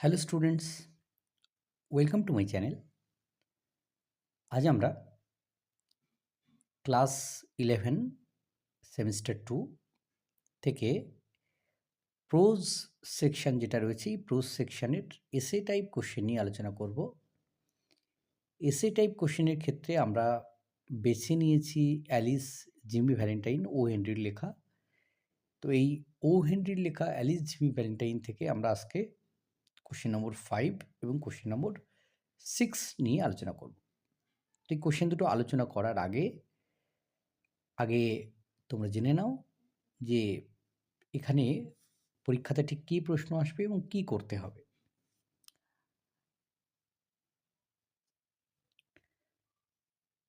Hello students welcome to my channel আজ আমরা class eleven semester two থেকে prose section যেটা রয়েছে, এই প্রোজ সেকশনের এসে টাইপ কোশ্চেন নিয়ে আলোচনা করব। এসে টাইপ কোশ্চেনের ক্ষেত্রে আমরা বেছে নিয়েছি অ্যালিস জিমি ভ্যালেন্টাইন ও হেনরির লেখা। তো এই ও হেনরির লেখা অ্যালিস জিমি ভ্যালেন্টাইন থেকে আমরা আজকে কোশ্চেন নম্বর ফাইভ এবং কোশ্চেন নম্বর সিক্স নিয়ে আলোচনা করব। তো এই কোশ্চেন দুটো আলোচনা করার আগে আগে তোমরা জেনে নাও যে এখানে পরীক্ষাতে ঠিক কী প্রশ্ন আসবে এবং কি করতে হবে।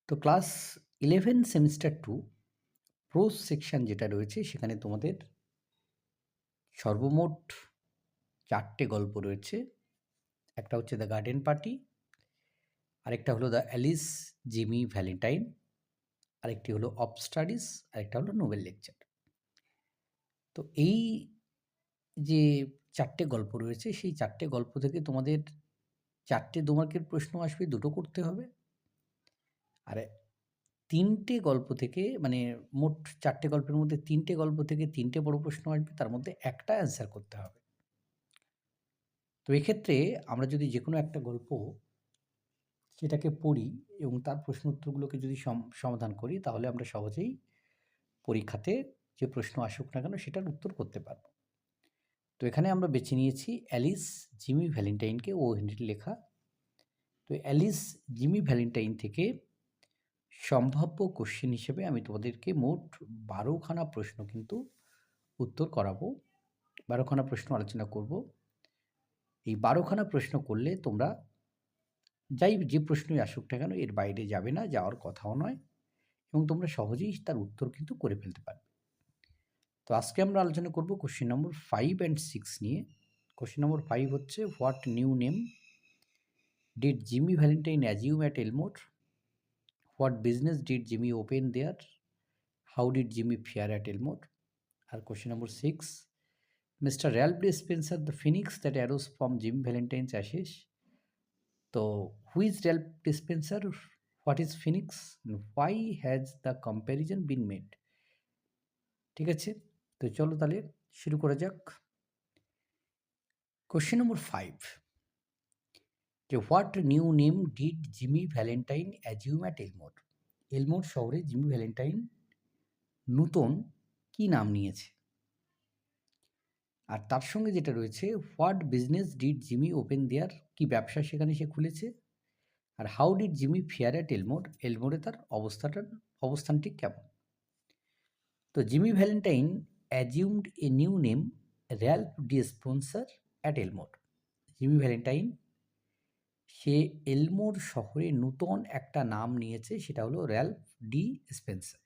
তো class eleven semester two prose section যেটা রয়েছে সেখানে তোমাদের সর্বমোট চারটে গল্প রয়েছে। একটা হচ্ছে দ্য গার্ডেন পার্টি আরেকটা হলো দ্য অ্যালিস জিমি ভ্যালেন্টাইন আরেকটি হলো অফ স্টাডিজ আরেকটা হলো নোবেল লেকচার তো এই যে চারটে গল্প রয়েছে, সেই চারটে গল্প থেকে তোমাদের চারটে দু মার্কের প্রশ্ন আসবে, দুটো করতে হবে। আর তিনটে গল্প থেকে মানে মোট চারটে গল্পের মধ্যে তিনটে গল্প থেকে তিনটে বড় প্রশ্ন আসবে, তার মধ্যে একটা অ্যান্সার করতে হবে। তো এক্ষেত্রে আমরা যদি যে কোনো একটা গল্প সেটাকে পড়ি এবং তার প্রশ্ন উত্তরগুলোকে যদি সমাধান করি, তাহলে আমরা সহজেই পরীক্ষাতে যে প্রশ্ন আসুক না কেন সেটার উত্তর করতে পারব। তো এখানে আমরা বেছে নিয়েছি অ্যালিস জিমি ভ্যালেন্টাইনকে, ও হেনরির লেখা। তো অ্যালিস জিমি ভ্যালেন্টাইন থেকে সম্ভাব্য কোশ্চেন হিসেবে আমি তোমাদেরকে মোট বারোখানা প্রশ্ন কিন্তু উত্তর করাবো। বারোখানা প্রশ্ন আলোচনা করব। এই বারোখানা প্রশ্ন করলে তোমরা যাই যে প্রশ্নই আসুক না কেন, এর বাইরে যাবে না, যাওয়ার কথাও নয় এবং তোমরা সহজেই তার উত্তর কিন্তু করে ফেলতে পারবে। তো আজকে আমরা আলোচনা করব question number five and six নিয়ে। কোশ্চেন নম্বর ফাইভ হচ্ছে what new name did Jimmy Valentine assume at Elmore what business did Jimmy open there how did Jimmy fare at Elmore R question number six mister Ralph D Spencer the phoenix that arose from Jim Valentine's ashes তো who is Ralph D Spencer what is phoenix why has the comparison been made ঠিক আছে? তো চলো তাহলে শুরু করা যাক। Question number five যে what new name did Jimmy Valentine assume at Elmore Elmore শহরে জিমি ভ্যালেন্টাইন নূতন কী নাম নিয়েছে? আর তার সঙ্গে যেটা রয়েছে, what business did Jimmy open there? কি ব্যবসা সেখানে সে খুলেছে? আর how did Jimmy fare at Elmore? এলমোরে তার অবস্থাটার, অবস্থানটি কেমন? তো Jimmy Valentine assumed a new name Ralph D Spencer at Elmore. Jimmy Valentine, say Elmore শহরে নূতন একটা নাম নিয়েছে, সেটা হলো র্যাল্প ডি স্পেন্সার।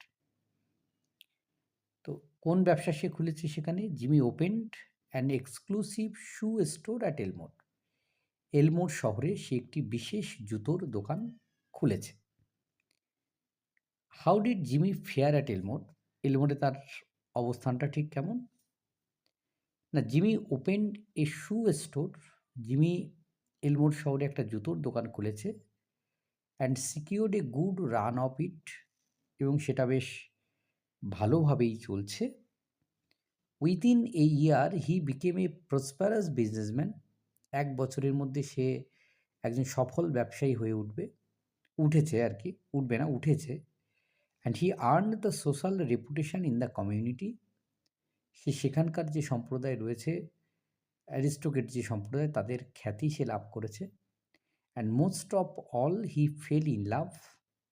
তো কোন ব্যবসা সে খুলেছে সেখানে? Jimmy opened an exclusive shoe store at Elmore Elmore শহরে সে একটি বিশেষ জুতোর দোকান খুলেছে। How did Jimmy fare at Elmore এলমোরে তার অবস্থানটা ঠিক কেমন? না Jimmy open a shoe store Jimmy Elmore শহরে একটা জুতোর দোকান খুলেছে and secured a good run of it এবং সেটা বেশ ভালোভাবেই চলছে। Within a year he became a prosperous businessman এক বছরের মধ্যে সে একজন সফল ব্যবসায়ী হয়ে উঠবে, উঠেছে আর কি, উঠবে না, উঠেছে। And he earn the social reputation in the community সে সেখানকার যে সম্প্রদায় রয়েছে অ্যারিস্টোকেট যে সম্প্রদায়, তাদের খ্যাতি সে লাভ করেছে। And most of all he fell in love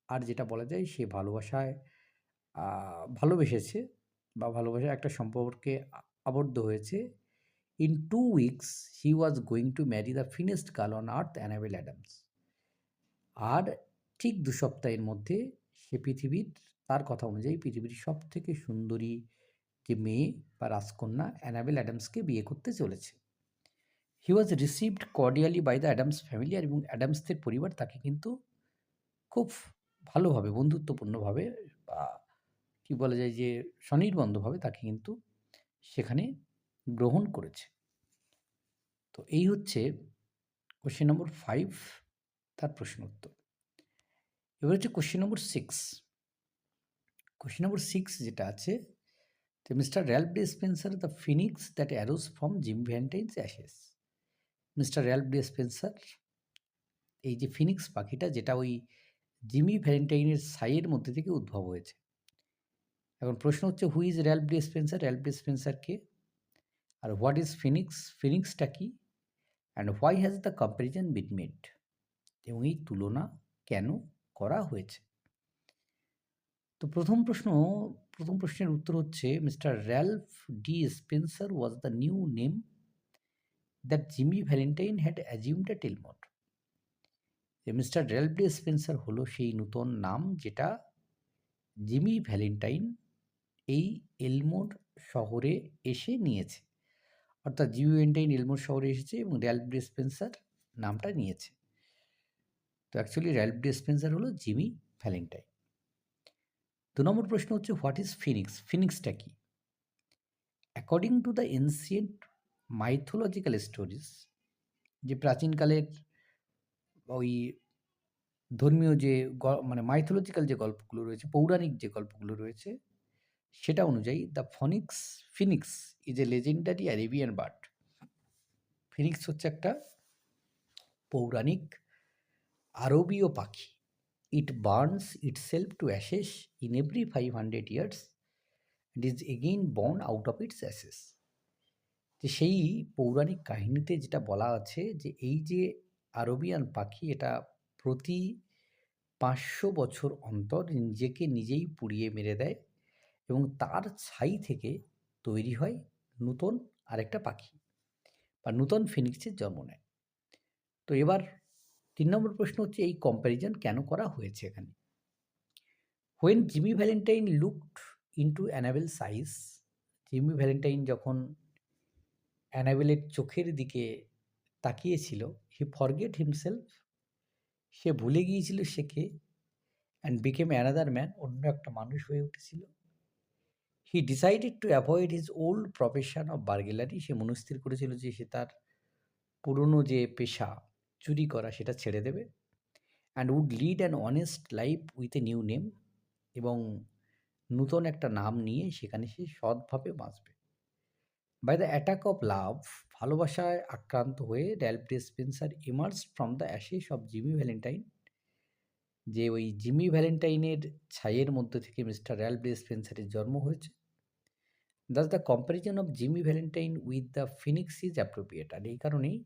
আর যেটা বলা যায়, সে ভালোবাসায় ভালোবেসেছে। বা ভালোবাসার একটা সম্পর্কে আবদ্ধ হয়েছে। In two weeks he was going to marry the finest girl on earth Annabel Adams আর ঠিক দু সপ্তাহের মধ্যে সে পৃথিবীর, তার কথা অনুযায়ী পৃথিবীর সব থেকে সুন্দরী যে মেয়ে বা রাজকন্যা অ্যানাবেল অ্যাডামসকে বিয়ে করতে চলেছে। He was received cordially by the Adams family এবং অ্যাডামসদের পরিবার তাকে কিন্তু খুব ভালোভাবে, বন্ধুত্বপূর্ণভাবে বা কি বলা যায় যে, স্বনির্বন্ধভাবে তাকে কিন্তু সেখানে গ্রহণ করেছে। তো এই হচ্ছে কোশ্চেন নম্বর ফাইভ তার প্রশ্ন উত্তর। এবার হচ্ছে question number six question number six যেটা আছে, যে mister Ralph D Spencer the phoenix that arose from Jim Valentine's ashes mister Ralph D Spencer এই যে ফিনিক্স পাখিটা, যেটা ওই জিমি ভ্যালেন্টাইনের সাইয়ের মধ্যে থেকে উদ্ভব হয়েছে। এখন প্রশ্ন হচ্ছে who is Ralph D Spencer Ralph D Spencer কে? আর হোয়াট ইজ ফিনিক্স ফিনিক্সটা কি? And why has the comparison been made এবং এই তুলনা কেন করা হয়েছে? তো প্রথম প্রশ্ন, প্রথম প্রশ্নের উত্তর হচ্ছে mister Ralph D Spencer was the new name that Jimmy Valentine had assumed a at Elmore যে মিস্টার র্যালফ ডি স্পেন্সার হলো সেই নূতন নাম যেটা জিমি ভ্যালেন্টাইন এই এলমোর শহরে এসে নিয়েছে। অর্থাৎ জিমি ভ্যালেন্টাইন এলমোর শহরে এসেছে এবং র্যালফ ডি স্পেন্সার নামটা নিয়েছে। তো অ্যাকচুয়ালি র্যালফ ডি স্পেন্সার হলো জিমি ভ্যালেন্টাইন। দু নম্বর প্রশ্ন হচ্ছে, হোয়াট ইজ ফিনিক্স? ফিনিক্সটা কি? According to the ancient mythological stories, যে প্রাচীনকালের ওই ধর্মীয় যে মানে মাইথোলজিক্যাল যে গল্পগুলো রয়েছে, পৌরাণিক যে গল্পগুলো রয়েছে সেটা অনুযায়ী the phoenix phoenix is a legendary Arabian bird phoenix হচ্ছে একটা পৌরাণিক আরবীয় পাখি। It burns itself to ashes in every five hundred years it is again born out of its ashes যে সেই পৌরাণিক কাহিনীতে যেটা বলা আছে যে এই যে আরবিয়ান পাখি, এটা প্রতি পাঁচশো বছর অন্তর নিজেকে নিজেই পুড়িয়ে মেরে দেয়। এবং তার ছাই থেকে তৈরি হয় নূতন আরেকটা পাখি বা নূতন ফিনিক্সের জন্ম নেয়। তো এবার তিন নম্বর প্রশ্ন হচ্ছে, এই কম্প্যারিজন কেন করা হয়েছে এখানে? When Jimmy Valentine looked into Annabel eyes Jimmy Valentine যখন অ্যানাবেলের চোখের দিকে তাকিয়েছিল হি ফরগেট হিমসেলফ সে ভুলে গিয়েছিল সে কে অ্যান্ড বিকেম অ্যানাদার ম্যান অন্য একটা মানুষ হয়ে উঠেছিল। He decided to avoid his old profession of burglary সে মনস্থির করেছিল যে সে তার পুরনো যে পেশা চুরি করা, সেটা ছেড়ে দেবে। And would lead an honest life with a new name এবং নূতন একটা নাম নিয়ে সেখানে সে সৎভাবে বাঁচবে। By the attack of love ভালোবাসায় আক্রান্ত হয়ে Ralph D Spencer emerges from the ashes of Jimmy Valentine যে ওই জিমি ভ্যালেন্টাইনের ছাইয়ের মধ্যে থেকে মিস্টার র্যালফ ডে স্পেন্সারের জন্ম হয়েছে। Thus the comparison of Jimmy Valentine with the phoenix is appropriate আর এই কারণেই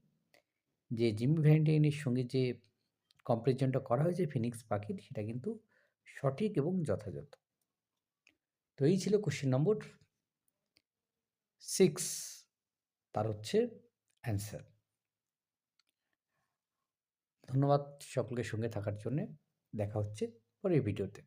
যে জিমি ভ্যালেন্টাইনের সঙ্গে যে কম্প্যারিজনটা করা হয়েছে ফিনিক্স পাখির, সেটা কিন্তু সঠিক এবং যথাযথ। তো এই ছিল কোশ্চেন নম্বর সিক্স তার হচ্ছে অ্যান্সার ধন্যবাদ সকলকে সঙ্গে থাকার জন্যে। দেখা হচ্ছে পরের ভিডিওতে